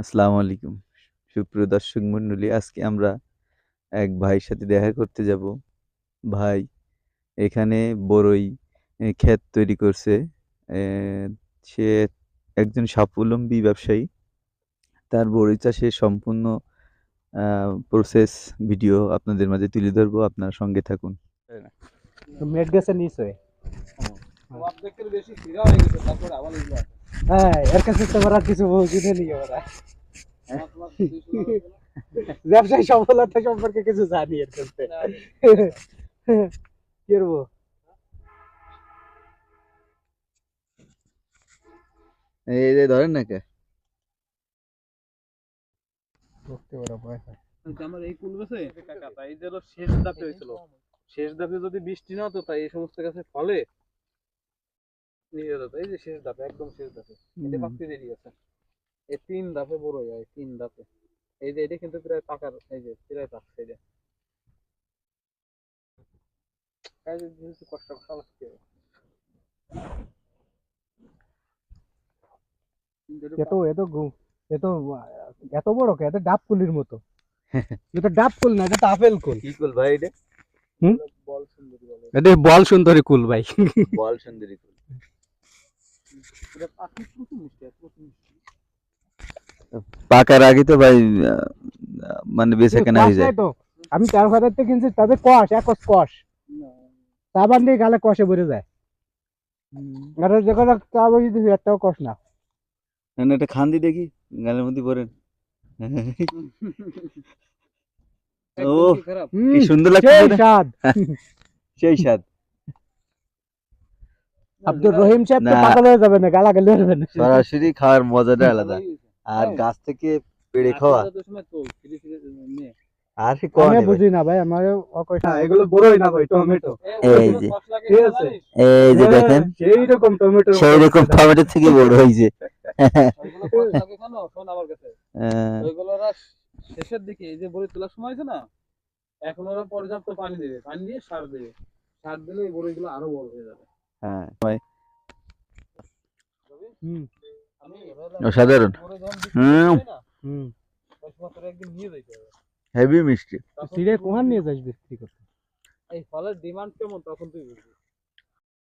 আসসালামু আলাইকুম। সুপ্রিয় দর্শক মণ্ডলী আজকে আমরা এক ভাইয়ের সাথে দেখা করতে যাব। ভাই এখানে বড়ই ক্ষেত তৈরি করছে। সে একজন স্বাবলম্বী ব্যবসায়ী। তার বড়ই চাষের সম্পূর্ণ প্রসেস ভিডিও আপনাদের মাঝে তুলে ধরবো। আপনার সঙ্গে থাকুন। মেট গেছে নিচে। বেশি হয়ে গেছে তারপরে আবার এগুলো আছে। হ্যাঁ এর কাছে কিনে নিয়ে ওরা। ব্যবসায়ী সফলতা সম্পর্কে কিছু জানি এর কাছে। কি করব? এই যে ধরেন না কে? আমার এই কুল গাছে কাকা তাই যে হলো শেষ ধাপে হয়েছিল। শেষ ধাপে যদি বৃষ্টি না হতো তাই এই সমস্ত গাছে ফলে নিয়ে যেত এই যে শেষ ধাপে একদম শেষ ধাপে। এটা পাকতে দেরি আছে এই তিন ধাপে বড় হয় তিন ধাপে। এই যে এটা কিন্তু প্রায় পাকার এই যে প্রায় পাকছে এই এই যে যেহেতু কষ্ট কষ্ট এত এত এত এত বড় কে? এত ডাব কুলির মতো। এটা ডাব কুল না এটা আপেল কুল। কি কুল ভাই এটা? বল সুন্দরী বলে। এটা বল সুন্দরী কুল ভাই। বল সুন্দরী কুল এটা পাখি প্রচুর মিষ্টি আর প্রচুর মিষ্টি পাকার আগে তো ভাই মানে বেচা কেনা হয়ে যায়। কষ আমি চার হাজার থেকে কিনছি তাদের কষ এক কষ না সাবান দিয়ে গালে কষে ভরে যায়। আর যে কোনো চা বসে দিছি একটাও কষ না। একটা খান দি দেখি গালের মধ্যে ও কি খারাপ? হুম, কি সুন্দর লাগছে সেই স্বাদ। সেই স্বাদ। আব্দুর রহিম সাহেব তো পাগল হয়ে যাবে না গালা গালি না সরাসরি খাওয়ার মজাটা আলাদা। আর হ্যাঁ। গাছ থেকে পেড়ে খাওয়া। সময় তো ফিরে ফিরে নে আর কি কম বুঝি না ভাই আমার এগুলো বড়ই না ভাই টমেটো। এই যে। ঠিক আছে। এই যে দেখেন। সেই রকম টমেটো। সেই রকম টমেটো থেকে বড় হয়েছে। আহ, ওইগুলো শেষের দিকে এই যে বড়ি তোলার সময় আছে না এখন ওরা পর্যাপ্ত পানি দেবে। পানি দিয়ে সার দেবে। সার দিলে এই বড়িগুলো আরও বড় হয়ে যাবে। হ্যাঁ। অসাধারণ। হুম। হেভি মিষ্টি। সিরে তুই কোহান নিয়ে যাস বিক্রি করতে। এই ফলের ডিমান্ড কেমন তখন তুই বুঝবি।